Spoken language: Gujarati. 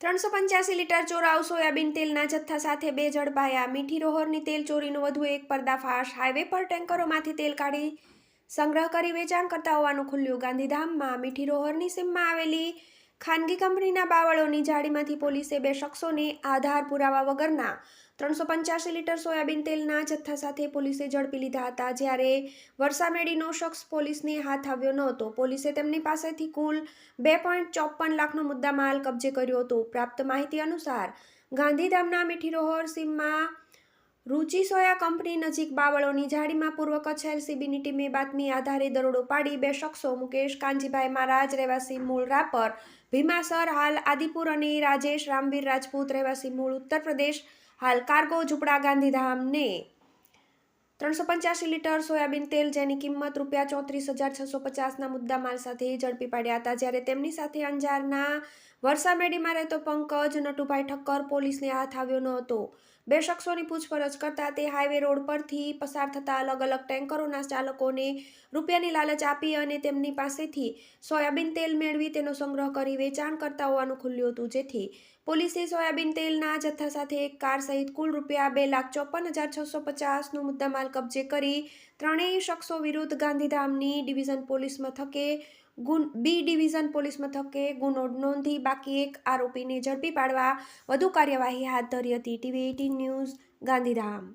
ત્રણસો પંચ્યાસી લીટર ચોરાવ સોયાબીન તેલના જથ્થા સાથે બે ઝડપાયા મીઠી રોહરની તેલ ચોરીનો વધુ એક પર્દાફાશ. હાઈવે પર ટેન્કરોમાંથી તેલ કાઢી સંગ્રહ કરી વેચાણ કરતા હોવાનું ખુલ્યું. ગાંધીધામમાં મીઠી રોહરની સીમમાં આવેલી ખાનગી કંપનીના બાવળોની જાળીમાંથી પોલીસે બે શખ્સોને આધાર પુરાવા વગરના ત્રણસો પંચ્યાસી લીટર સોયાબીન તેલના જથ્થા સાથે પોલીસે ઝડપી લીધા હતા. જ્યારે વરસામેડીનો શખ્સ પોલીસને હાથ આવ્યો ન હતો પોલીસે તેમની પાસેથી કુલ બે પોઈન્ટ ચોપન લાખનો મુદ્દામાલ કબજે કર્યો હતો. પ્રાપ્ત માહિતી અનુસાર, ગાંધીધામના મીઠી રોહર સીમમાં રૂચિ સોયા કંપની નજીક બાવળોની ઝાડીમાં પૂર્વ કચ્છ એલસીબીની ટીમે બાતમી આધારે દરોડો પાડી બે શખ્સો, મુકેશ કાંજીભાઈ મહારાજ, રહેવાસી મૂળ રાપર ભીમાસર હાલ આદિપુર અને રાજેશ રામવીર રાજપૂત રહેવાસી મૂળ ઉત્તર પ્રદેશ, હાલ કાર્ગો ઝુપડા ગાંધીધામને ત્રણસો પંચ્યાસી લીટર સોયાબીન તેલ જેની કિંમત રૂપિયા ચોત્રીસ હજાર છસો પચાસના મુદ્દામાલ સાથે ઝડપી પાડ્યા હતા. જ્યારે તેમની સાથે અંજારના વરસામેડીમાં રહેતો પંકજ નટુભાઈ ઠક્કર પોલીસને હાથ આવ્યો ન હતો બે શખ્સોની પૂછપરછ કરતા તે હાઈવે રોડ પરથી પસાર થતા અલગ અલગ ટેન્કરોના ચાલકોને રૂપિયાની લાલચ આપી અને તેમની પાસેથી સોયાબીન તેલ મેળવી તેનો સંગ્રહ કરી વેચાણ કરતા હોવાનું ખુલ્યું હતું. જેથી પોલીસે સોયાબીન તેલના જથ્થા સાથે એક કાર સહિત કુલ રૂપિયા બે લાખ ચોપન હજાર છસો પચાસનો મુદ્દામાલ કબજે કરી ત્રણેય શખ્સો વિરુદ્ધ ગાંધીધામની ડિવિઝન પોલીસ મથકે ગુન, બી ડિવિઝન પોલીસ મથકે ગુનો નોંધી બાકી એક આરોપીને ઝડપી પાડવા વધુ કાર્યવાહી હાથ ધરી હતી. TV eighteen news Gandhidham.